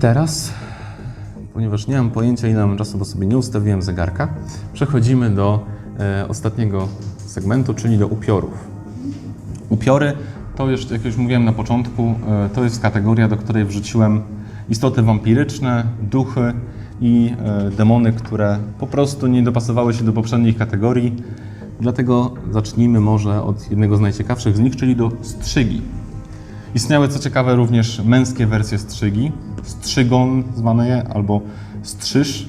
teraz, ponieważ nie mam pojęcia ile mam czasu, bo sobie nie ustawiłem zegarka, przechodzimy do e, ostatniego segmentu, czyli do upiorów. Upiory to już, jak już mówiłem na początku, e, to jest kategoria, do której wrzuciłem istoty wampiryczne, duchy i e, demony, które po prostu nie dopasowały się do poprzednich kategorii. Dlatego zacznijmy może od jednego z najciekawszych z nich, czyli do strzygi. Istniały co ciekawe również męskie wersje strzygi, strzygon zwane je, albo strzyż.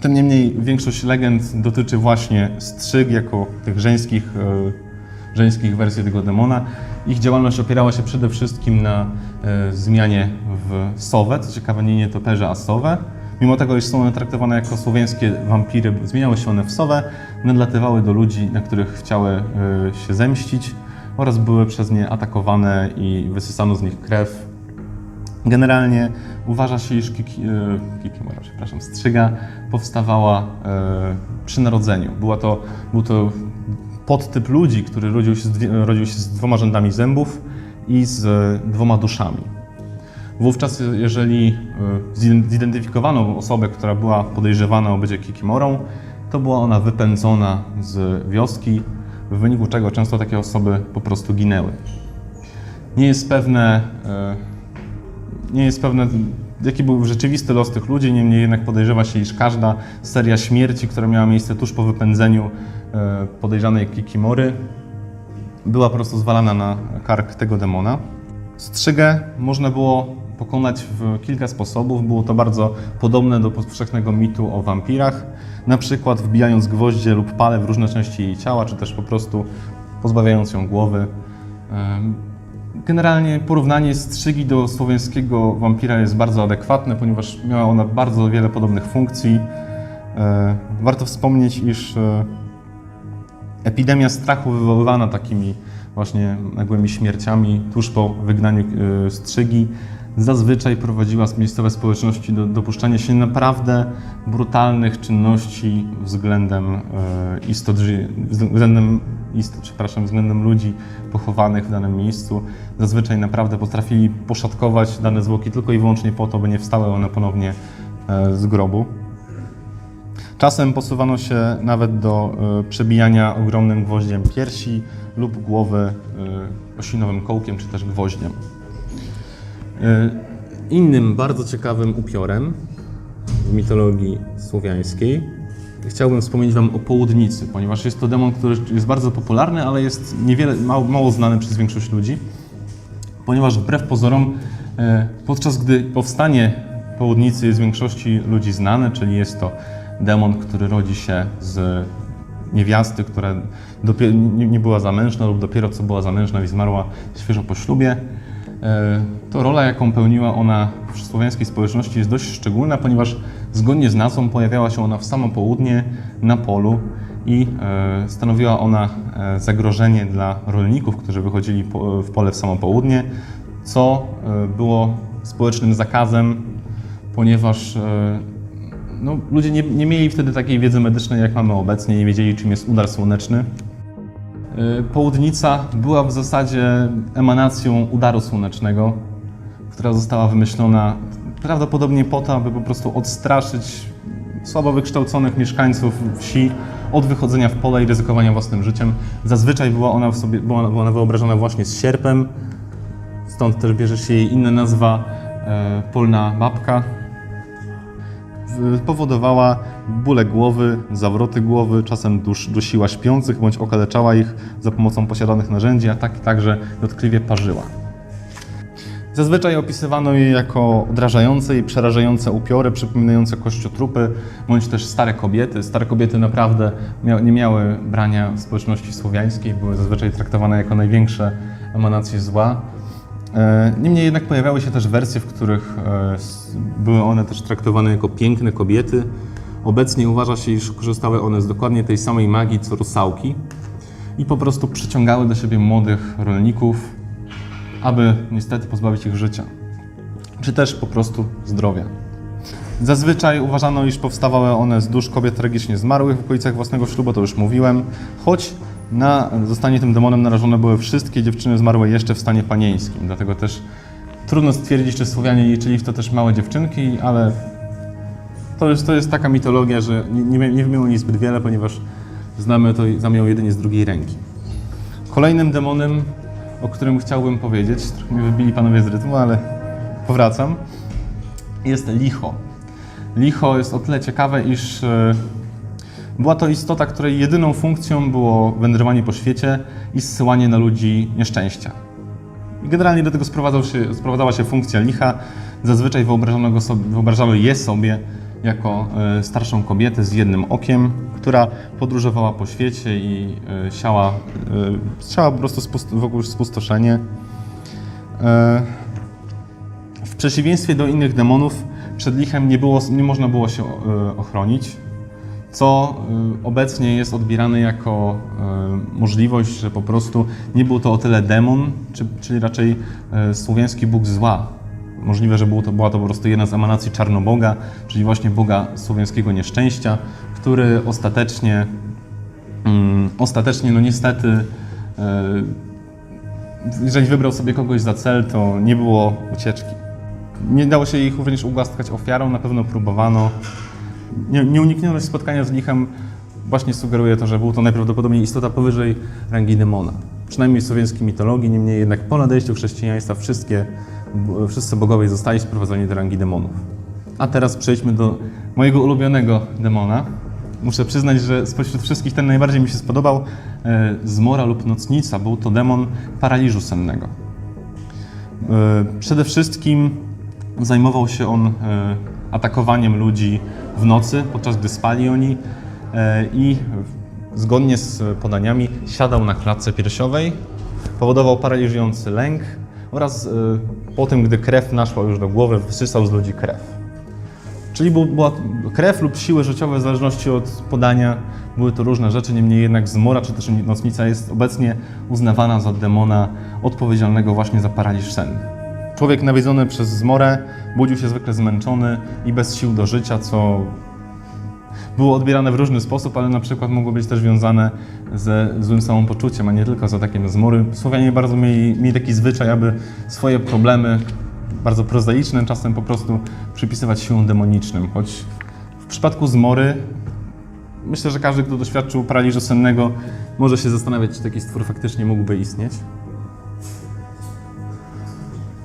Tym niemniej większość legend dotyczy właśnie strzyg jako tych żeńskich, e, żeńskich wersji tego demona. Ich działalność opierała się przede wszystkim na e, zmianie w sowę, co ciekawe nie nietoperze, a sowę. Mimo tego, iż są one traktowane jako słowiańskie wampiry, zmieniały się one w sowę, nadlatywały do ludzi, na których chciały e, się zemścić oraz były przez nie atakowane i wysysano z nich krew. Generalnie uważa się, iż kiki, e, kikimora, przepraszam, strzyga powstawała e, przy narodzeniu. Była to, był to podtyp ludzi, który rodził się, z, rodził się z dwoma rzędami zębów i z e, dwoma duszami. Wówczas, jeżeli zident- zidentyfikowano osobę, która była podejrzewana o bycie kikimorą, to była ona wypędzona z wioski, w wyniku czego często takie osoby po prostu ginęły. Nie jest pewne, nie jest pewne, jaki był rzeczywisty los tych ludzi, niemniej jednak podejrzewa się, iż każda seria śmierci, która miała miejsce tuż po wypędzeniu e, podejrzanej Kikimory, była po prostu zwalana na kark tego demona. Strzygę można było pokonać w kilka sposobów. Było to bardzo podobne do powszechnego mitu o wampirach, na przykład wbijając gwoździe lub pale w różne części jej ciała, czy też po prostu pozbawiając ją głowy. Generalnie porównanie strzygi do słowiańskiego wampira jest bardzo adekwatne, ponieważ miała ona bardzo wiele podobnych funkcji. E, Warto wspomnieć, iż e, epidemia strachu wywoływana takimi właśnie nagłymi śmierciami tuż po wygnaniu e, strzygi zazwyczaj prowadziła miejscowe społeczności do dopuszczania się naprawdę brutalnych czynności względem e, istot, względem istot, przepraszam, względem ludzi pochowanych w danym miejscu. Zazwyczaj naprawdę potrafili poszatkować dane zwłoki tylko i wyłącznie po to, by nie wstały one ponownie e, z grobu. Czasem posuwano się nawet do e, przebijania ogromnym gwoździem piersi lub głowy osinowym kołkiem czy też gwoździem. E, Innym bardzo ciekawym upiorem w mitologii słowiańskiej chciałbym wspomnieć Wam o południcy, ponieważ jest to demon, który jest bardzo popularny, ale jest niewiele, mało, mało znany przez większość ludzi, ponieważ wbrew pozorom, e, podczas gdy powstanie południcy jest większości ludzi znane, czyli jest to demon, który rodzi się z niewiasty, która dopiero, nie była zamężna lub dopiero co była zamężna i zmarła świeżo po ślubie. E, To rola, jaką pełniła ona w słowiańskiej społeczności jest dość szczególna, ponieważ zgodnie z nazwą pojawiała się ona w samo południe na polu i e, stanowiła ona e, zagrożenie dla rolników, którzy wychodzili w pole w samo południe, co było społecznym zakazem, ponieważ no, ludzie nie, nie mieli wtedy takiej wiedzy medycznej, jak mamy obecnie, nie wiedzieli, czym jest udar słoneczny. Y, Południca była w zasadzie emanacją udaru słonecznego, która została wymyślona prawdopodobnie po to, aby po prostu odstraszyć słabo wykształconych mieszkańców wsi od wychodzenia w pole i ryzykowania własnym życiem. Zazwyczaj była ona, w sobie, była, ona wyobrażona właśnie z sierpem, stąd też bierze się jej inna nazwa e, polna babka, powodowała bóle głowy, zawroty głowy, czasem dusiła śpiących bądź okaleczała ich za pomocą posiadanych narzędzi, a tak także dotkliwie parzyła. Zazwyczaj opisywano je jako odrażające i przerażające upiory, przypominające kościotrupy, bądź też stare kobiety. Stare kobiety naprawdę mia nie miały brania w społeczności słowiańskiej, były zazwyczaj traktowane jako największe emanacje zła. E, Niemniej jednak pojawiały się też wersje, w których e, były one też traktowane jako piękne kobiety. Obecnie uważa się, iż korzystały one z dokładnie tej samej magii co rusałki i po prostu przyciągały do siebie młodych rolników, aby niestety pozbawić ich życia, czy też po prostu zdrowia. Zazwyczaj uważano, iż powstawały one z dusz kobiet tragicznie zmarłych w okolicach własnego ślubu, to już mówiłem, choć na zostanie tym demonem narażone były wszystkie dziewczyny zmarłe jeszcze w stanie panieńskim, dlatego też Trudno stwierdzić, czy Słowianie liczyli w to też małe dziewczynki, ale to jest, to jest taka mitologia, że nie, nie, nie zbyt wiele, ponieważ znamy, to, znamy ją jedynie z drugiej ręki. Kolejnym demonem, o którym chciałbym powiedzieć, trochę mnie wybili panowie z rytmu, ale powracam, jest licho. Licho jest o tyle ciekawe, iż e, była to istota, której jedyną funkcją było wędrowanie po świecie i zsyłanie na ludzi nieszczęścia. Generalnie do tego się, sprowadzała się funkcja licha. Zazwyczaj wyobrażano, sobie, wyobrażano je sobie jako e, starszą kobietę z jednym okiem, która podróżowała po świecie i e, siała, e, siała po prostu spust- wokół spustoszenie. W przeciwieństwie do innych demonów, przed lichem nie, było, nie można było się ochronić, co e, obecnie jest odbierane jako e, możliwość, że po prostu nie był to o tyle demon, czy, czyli raczej e, słowiański bóg zła. Możliwe, że był to, była to po prostu jedna z emanacji Czarnoboga, czyli właśnie boga słowiańskiego nieszczęścia, który ostatecznie, mm, ostatecznie no niestety, jeżeli wybrał sobie kogoś za cel, to nie było ucieczki. Nie dało się ich również ugłaskać ofiarą, na pewno próbowano. Nie, nieuniknioność spotkania z lichem właśnie sugeruje to, że był to najprawdopodobniej istota powyżej rangi demona. Przynajmniej w słowiańskiej mitologii, niemniej jednak po nadejściu chrześcijaństwa wszystkie, wszyscy bogowie zostali sprowadzeni do rangi demonów. A teraz przejdźmy do mojego ulubionego demona. Muszę przyznać, że spośród wszystkich ten najbardziej mi się spodobał. E, Zmora lub nocnica był to demon paraliżu sennego. E, Przede wszystkim zajmował się on e, atakowaniem ludzi w nocy, podczas gdy spali oni e, i zgodnie z podaniami siadał na klatce piersiowej, powodował paraliżujący lęk oraz e, po tym, gdy krew naszła już do głowy, wysysał z ludzi krew. Czyli był- była krew lub siły życiowe w zależności od podania. Były to różne rzeczy, niemniej jednak zmora czy też nocnica jest obecnie uznawana za demona odpowiedzialnego właśnie za paraliż senny. Człowiek nawiedzony przez zmorę budził się zwykle zmęczony i bez sił do życia, co było odbierane w różny sposób, ale na przykład mogło być też wiązane ze złym samopoczuciem, a nie tylko z atakiem zmory. Słowianie bardzo mieli, mieli taki zwyczaj, aby swoje problemy, bardzo prozaiczne, czasem po prostu przypisywać siłom demonicznym. Choć w przypadku zmory myślę, że każdy, kto doświadczył paraliżu sennego, może się zastanawiać, czy taki stwór faktycznie mógłby istnieć.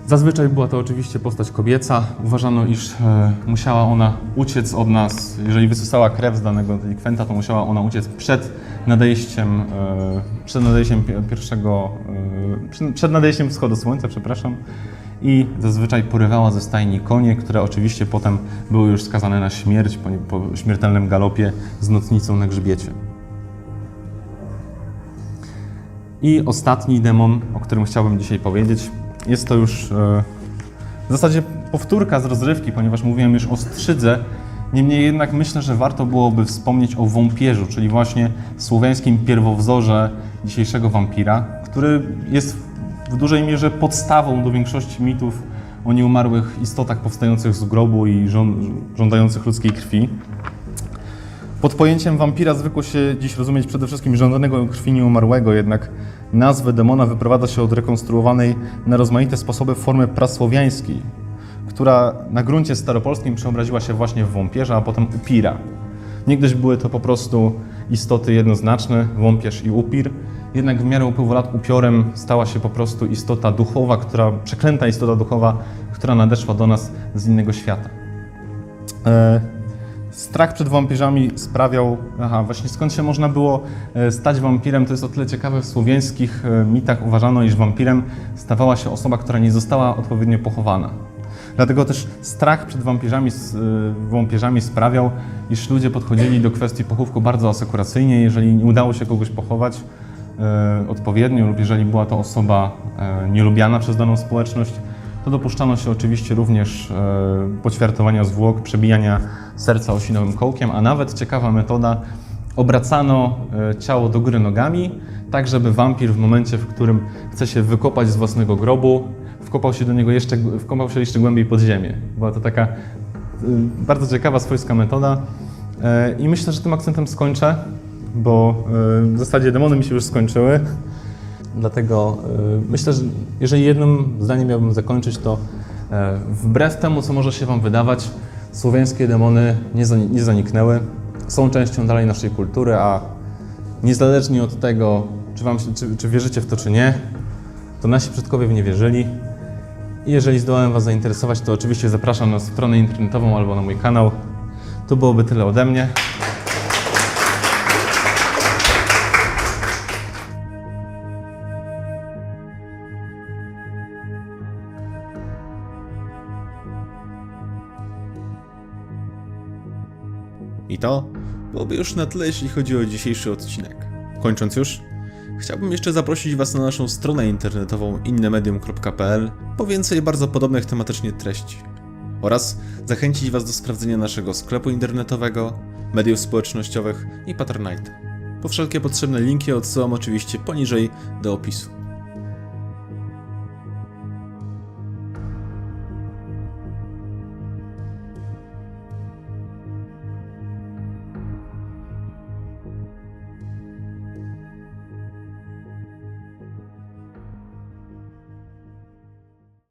Zazwyczaj była to oczywiście postać kobieca. Uważano, iż e, musiała ona uciec od nas. Jeżeli wysysała krew z danego delikwenta, to musiała ona uciec przed nadejściem, e, przed nadejściem pi- pierwszego, e, przed, przed nadejściem wschodu słońca, przepraszam. I zazwyczaj porywała ze stajni konie, które oczywiście potem były już skazane na śmierć po, po śmiertelnym galopie z nocnicą na grzbiecie. I ostatni demon, o którym chciałbym dzisiaj powiedzieć, jest to już e, w zasadzie powtórka z rozrywki, ponieważ mówiłem już o strzydze. Niemniej jednak myślę, że warto byłoby wspomnieć o wąpierzu, czyli właśnie słowiańskim pierwowzorze dzisiejszego wampira, który jest w dużej mierze podstawą do większości mitów o nieumarłych istotach powstających z grobu i żąd- żądających ludzkiej krwi. Pod pojęciem wampira zwykło się dziś rozumieć przede wszystkim żądanego krwi nieumarłego, jednak nazwę demona wyprowadza się od rekonstruowanej na rozmaite sposoby formy prasłowiańskiej, która na gruncie staropolskim przeobraziła się właśnie w wąpierza, a potem upira. Niegdyś były to po prostu istoty jednoznaczne, wąpierz i upir, jednak w miarę upływu lat upiorem stała się po prostu istota duchowa, która, przeklęta istota duchowa, która nadeszła do nas z innego świata. E, Strach przed wampierzami sprawiał, aha, właśnie skąd się można było e, stać wampirem, to jest o tyle ciekawe, w słowiańskich e, mitach uważano, iż wampirem stawała się osoba, która nie została odpowiednio pochowana. Dlatego też strach przed wampierzami, s- e, wampierzami sprawiał, iż ludzie podchodzili do kwestii pochówku bardzo asekuracyjnie. Jeżeli nie udało się kogoś pochować odpowiednio lub jeżeli była to osoba nielubiana przez daną społeczność, to dopuszczano się oczywiście również e, poćwiartowania zwłok, przebijania serca osinowym kołkiem, a nawet ciekawa metoda, obracano e, ciało do góry nogami, tak żeby wampir w momencie, w którym chce się wykopać z własnego grobu, wkopał się do niego jeszcze, wkopał się jeszcze głębiej pod ziemię. Była to taka e, bardzo ciekawa, swojska metoda i myślę, że tym akcentem skończę, bo w zasadzie demony mi się już skończyły. Dlatego y, myślę, że jeżeli jednym zdaniem miałbym zakończyć, to e, wbrew temu, co może się Wam wydawać, słowiańskie demony nie zaniknęły. Są częścią dalej naszej kultury, a niezależnie od tego, czy, wam się, czy, czy wierzycie w to, czy nie, to nasi przodkowie w nie wierzyli. I jeżeli zdołałem Was zainteresować, to oczywiście zapraszam na stronę internetową albo na mój kanał. To byłoby tyle ode mnie. I to byłoby już na tyle, jeśli chodzi o dzisiejszy odcinek. Kończąc już, chciałbym jeszcze zaprosić Was na naszą stronę internetową innemedium.pl po więcej bardzo podobnych tematycznie treści. Oraz zachęcić Was do sprawdzenia naszego sklepu internetowego, mediów społecznościowych i Patronite. Po wszelkie potrzebne linki odsyłam oczywiście poniżej do opisu.